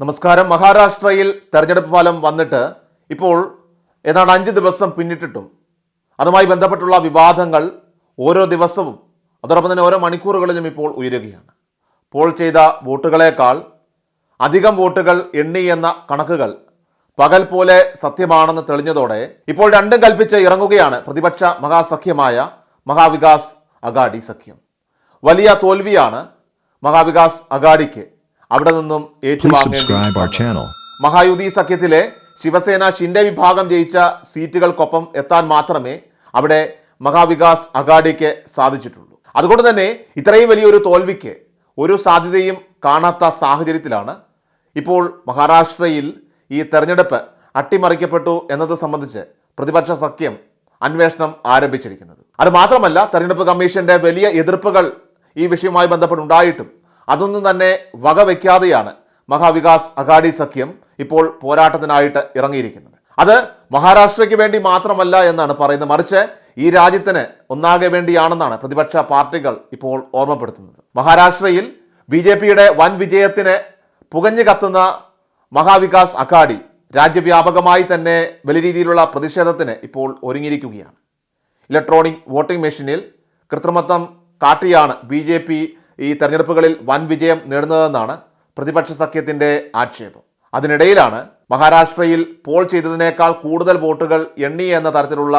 നമസ്കാരം. മഹാരാഷ്ട്രയിൽ തെരഞ്ഞെടുപ്പ് ഫലം വന്നിട്ട് ഇപ്പോൾ ഏതാണ്ട് അഞ്ച് ദിവസം പിന്നിട്ടിട്ടും അതുമായി ബന്ധപ്പെട്ടുള്ള വിവാദങ്ങൾ ഓരോ ദിവസവും അതോടൊപ്പം തന്നെ ഓരോ മണിക്കൂറുകളിലും ഇപ്പോൾ ഉയരുകയാണ്. പോൾ ചെയ്ത വോട്ടുകളേക്കാൾ അധികം വോട്ടുകൾ എണ്ണി എന്ന കണക്കുകൾ പകൽ പോലെ സത്യമാണെന്ന് തെളിഞ്ഞതോടെ ഇപ്പോൾ രണ്ടും കൽപ്പിച്ച് ഇറങ്ങുകയാണ് പ്രതിപക്ഷ മഹാസഖ്യമായ മഹാവികാസ് അഗാഡി സഖ്യം. വലിയ തോൽവിയാണ് മഹാവികാസ് അഗാഡിക്ക്. അവിടെ നിന്നും ഏറ്റുവാങ്ങേണ്ടി. മഹായുതി സഖ്യത്തിലെ ശിവസേന ഷിൻഡെ വിഭാഗം ജയിച്ച സീറ്റുകൾക്കൊപ്പം എത്താൻ മാത്രമേ അവിടെ മഹാവികാസ് അഗാഡിക്ക് സാധിച്ചിട്ടുള്ളൂ. അതുകൊണ്ട് തന്നെ ഇത്രയും വലിയൊരു തോൽവിക്ക് ഒരു സാധ്യതയും കാണാത്ത സാഹചര്യത്തിലാണ് ഇപ്പോൾ മഹാരാഷ്ട്രയിൽ ഈ തെരഞ്ഞെടുപ്പ് അട്ടിമറിക്കപ്പെട്ടു എന്നത് സംബന്ധിച്ച് പ്രതിപക്ഷ സഖ്യം അന്വേഷണം ആരംഭിച്ചിരിക്കുന്നത്. അത് മാത്രമല്ല തെരഞ്ഞെടുപ്പ് കമ്മീഷന്റെ വലിയ എതിർപ്പുകൾ ഈ വിഷയവുമായി ബന്ധപ്പെട്ടുണ്ടായിട്ടും അതൊന്നും തന്നെ വകവെക്കാതെയാണ് മഹാവികാസ് അഗാഡി സഖ്യം ഇപ്പോൾ പോരാട്ടത്തിനായിട്ട് ഇറങ്ങിയിരിക്കുന്നത്. അത് മഹാരാഷ്ട്രയ്ക്ക് വേണ്ടി മാത്രമല്ല എന്നാണ് പറയുന്നത്. മറിച്ച് ഈ രാജ്യത്തിന് ഒന്നാകെ വേണ്ടിയാണെന്നാണ് പ്രതിപക്ഷ പാർട്ടികൾ ഇപ്പോൾ ഓർമ്മപ്പെടുത്തുന്നത്. മഹാരാഷ്ട്രയിൽ ബി ജെ പിയുടെ വൻ വിജയത്തിന് പുകഞ്ഞു കത്തുന്ന മഹാവികാസ് അഘാഡി രാജ്യവ്യാപകമായി തന്നെ വലിയ രീതിയിലുള്ള പ്രതിഷേധത്തിന് ഇപ്പോൾ ഒരുങ്ങിയിരിക്കുകയാണ്. ഇലക്ട്രോണിക് വോട്ടിംഗ് മെഷീനിൽ കൃത്രിമത്വം കാട്ടിയാണ് ബി ജെ പി ഈ തെരഞ്ഞെടുപ്പുകളിൽ വൻ വിജയം നേടുന്നതെന്നാണ് പ്രതിപക്ഷ സഖ്യത്തിന്റെ ആക്ഷേപം. അതിനിടയിലാണ് മഹാരാഷ്ട്രയിൽ പോൾ ചെയ്തതിനേക്കാൾ കൂടുതൽ വോട്ടുകൾ എണ്ണി എന്ന തരത്തിലുള്ള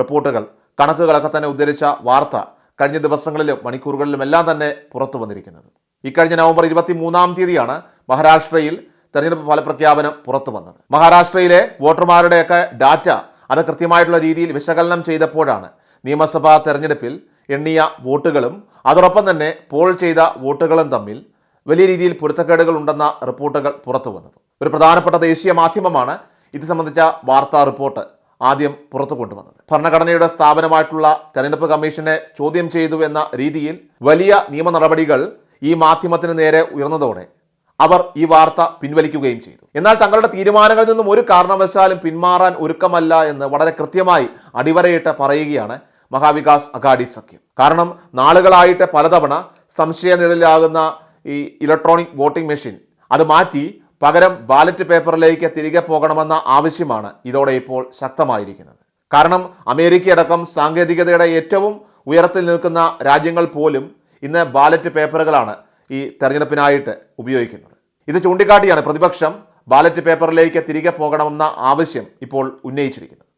റിപ്പോർട്ടുകൾ കണക്കുകളൊക്കെ തന്നെ ഉദ്ധരിച്ച വാർത്ത കഴിഞ്ഞ ദിവസങ്ങളിലും മണിക്കൂറുകളിലും എല്ലാം തന്നെ പുറത്തു വന്നിരിക്കുന്നത്. ഇക്കഴിഞ്ഞ നവംബർ ഇരുപത്തി മൂന്നാം തീയതിയാണ് മഹാരാഷ്ട്രയിൽ തെരഞ്ഞെടുപ്പ് ഫലപ്രഖ്യാപനം പുറത്തു വന്നത്. മഹാരാഷ്ട്രയിലെ വോട്ടർമാരുടെയൊക്കെ ഡാറ്റ അത് കൃത്യമായിട്ടുള്ള രീതിയിൽ വിശകലനം ചെയ്തപ്പോഴാണ് നിയമസഭാ തെരഞ്ഞെടുപ്പിൽ എണ്ണിയ വോട്ടുകളും അതോടൊപ്പം തന്നെ പോൾ ചെയ്ത വോട്ടുകളും തമ്മിൽ വലിയ രീതിയിൽ പൊരുത്തക്കേടുകൾ ഉണ്ടെന്ന റിപ്പോർട്ടുകൾ പുറത്തു വന്നത്. ഒരു പ്രധാനപ്പെട്ട ദേശീയ മാധ്യമമാണ് ഇത് സംബന്ധിച്ച വാർത്താ റിപ്പോർട്ട് ആദ്യം പുറത്തു കൊണ്ടുവന്നത്. ഭരണഘടനയുടെ സ്ഥാപനമായിട്ടുള്ള തെരഞ്ഞെടുപ്പ് കമ്മീഷനെ ചോദ്യം ചെയ്തു എന്ന രീതിയിൽ വലിയ നിയമ നടപടികൾ ഈ മാധ്യമത്തിന് നേരെ ഉയർന്നതോടെ അവർ ഈ വാർത്ത പിൻവലിക്കുകയും ചെയ്തു. എന്നാൽ തങ്ങളുടെ തീരുമാനങ്ങളിൽ നിന്നും ഒരു കാരണവശാലും പിന്മാറാൻ ഒരുക്കമല്ല എന്ന് വളരെ കൃത്യമായി അടിവരയിട്ട് പറയുകയാണ് മഹാവികാസ് അഘാഡി സഖ്യം. കാരണം നാളുകളായിട്ട് പലതവണ സംശയനിഴലിലാകുന്ന ഈ ഇലക്ട്രോണിക് വോട്ടിംഗ് മെഷീൻ അത് മാറ്റി പകരം ബാലറ്റ് പേപ്പറിലേക്ക് തിരികെ പോകണമെന്ന ആവശ്യമാണ് ഇതോടെ ഇപ്പോൾ ശക്തമായിരിക്കുന്നത്. കാരണം അമേരിക്കയടക്കം സാങ്കേതികതയുടെ ഏറ്റവും ഉയരത്തിൽ നിൽക്കുന്ന രാജ്യങ്ങൾ പോലും ഇന്ന് ബാലറ്റ് പേപ്പറുകളാണ് ഈ തെരഞ്ഞെടുപ്പിനായിട്ട് ഉപയോഗിക്കുന്നത്. ഇത് ചൂണ്ടിക്കാട്ടിയാണ് പ്രതിപക്ഷം ബാലറ്റ് പേപ്പറിലേക്ക് തിരികെ പോകണമെന്ന ആവശ്യം ഇപ്പോൾ ഉന്നയിച്ചിരിക്കുന്നത്.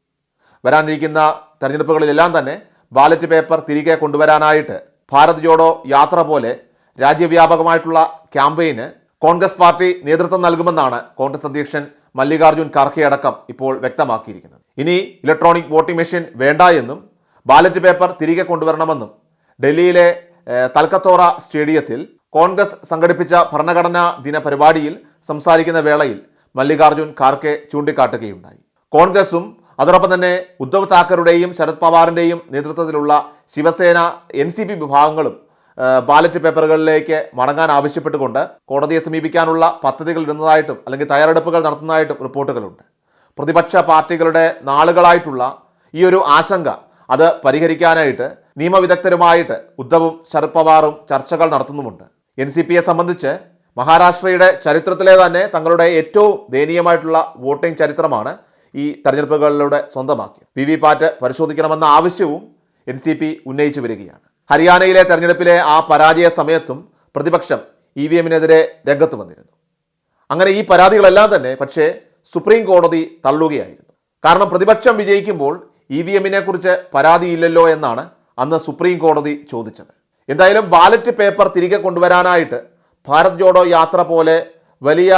വരാനിരിക്കുന്ന തെരഞ്ഞെടുപ്പുകളിലെല്ലാം തന്നെ ബാലറ്റ് പേപ്പർ തിരികെ കൊണ്ടുവരാനായിട്ട് ഭാരത് ജോഡോ യാത്ര പോലെ രാജ്യവ്യാപകമായിട്ടുള്ള ക്യാമ്പയിന് കോൺഗ്രസ് പാർട്ടി നേതൃത്വം നൽകുമെന്നാണ് കോൺഗ്രസ് അധ്യക്ഷൻ മല്ലികാർജുൻ ഖാർഖെ അടക്കം ഇപ്പോൾ വ്യക്തമാക്കിയിരിക്കുന്നത്. ഇനി ഇലക്ട്രോണിക് വോട്ടിംഗ് മെഷീൻ വേണ്ട എന്നും ബാലറ്റ് പേപ്പർ തിരികെ കൊണ്ടുവരണമെന്നും ഡൽഹിയിലെ തൽക്കത്തോറ സ്റ്റേഡിയത്തിൽ കോൺഗ്രസ് സംഘടിപ്പിച്ച ഭരണഘടനാ ദിന പരിപാടിയിൽ സംസാരിക്കുന്ന വേളയിൽ മല്ലികാർജുൻ ഖാർഖെ ചൂണ്ടിക്കാട്ടുകയുണ്ടായി. കോൺഗ്രസും അതോടൊപ്പം തന്നെ ഉദ്ധവ് താക്കറുടെയും ശരത് പവാറിന്റെയും നേതൃത്വത്തിലുള്ള ശിവസേന എൻ സി പി വിഭാഗങ്ങളും ബാലറ്റ് പേപ്പറുകളിലേക്ക് മടങ്ങാൻ ആവശ്യപ്പെട്ടുകൊണ്ട് കോടതിയെ സമീപിക്കാനുള്ള പദ്ധതികൾ ഇടുന്നതായിട്ടും അല്ലെങ്കിൽ തയ്യാറെടുപ്പുകൾ നടത്തുന്നതായിട്ടും റിപ്പോർട്ടുകളുണ്ട്. പ്രതിപക്ഷ പാർട്ടികളുടെ നാളുകളായിട്ടുള്ള ഈ ഒരു ആശങ്ക അത് പരിഹരിക്കാനായിട്ട് നിയമവിദഗ്ധരുമായിട്ട് ഉദ്ധവും ശരത് പവാറും ചർച്ചകൾ നടത്തുന്നുമുണ്ട്. എൻ സി പിയെ സംബന്ധിച്ച് മഹാരാഷ്ട്രയുടെ ചരിത്രത്തിലെ തന്നെ തങ്ങളുടെ ഏറ്റവും ദയനീയമായിട്ടുള്ള വോട്ടിംഗ് ചരിത്രമാണ് ഈ തെരഞ്ഞെടുപ്പുകളിലൂടെ സ്വന്തമാക്കിയത്. വി വി പാറ്റ് പരിശോധിക്കണമെന്ന ആവശ്യവും എൻ സി പി ഉന്നയിച്ചു വരികയാണ്. ഹരിയാനയിലെ തെരഞ്ഞെടുപ്പിലെ ആ പരാജയ സമയത്തും പ്രതിപക്ഷം ഇ വി എമ്മിനെതിരെ രംഗത്ത് വന്നിരുന്നു. അങ്ങനെ ഈ പരാതികളെല്ലാം തന്നെ പക്ഷേ സുപ്രീം കോടതി തള്ളുകയായിരുന്നു. കാരണം പ്രതിപക്ഷം വിജയിക്കുമ്പോൾ ഇ വി എമ്മിനെ കുറിച്ച് പരാതിയില്ലല്ലോ എന്നാണ് അന്ന് സുപ്രീം കോടതി ചോദിച്ചത്. എന്തായാലും ബാലറ്റ് പേപ്പർ തിരികെ കൊണ്ടുവരാനായിട്ട് ഭാരത് ജോഡോ യാത്ര പോലെ വലിയ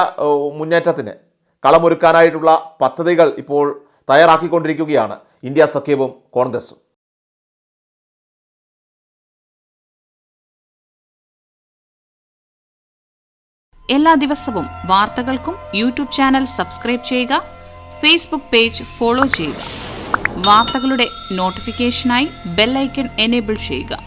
മുന്നേറ്റത്തിന് കളമൊരുക്കാനായിട്ടുള്ള പദ്ധതികൾ ഇപ്പോൾ തയ്യാറാക്കിക്കൊണ്ടിരിക്കുകയാണ് ഇന്ത്യ സഖ്യവും കോൺഗ്രസും. എല്ലാ ദിവസവും വാർത്തകൾക്കും യൂട്യൂബ് ചാനൽ സബ്സ്ക്രൈബ് ചെയ്യുക ഫേസ്ബുക്ക് പേജ് ഫോളോ ചെയ്യുക. വാർത്തകളുടെ നോട്ടിഫിക്കേഷനായി ബെല്ലൈക്കൺ എനേബിൾ ചെയ്യുക.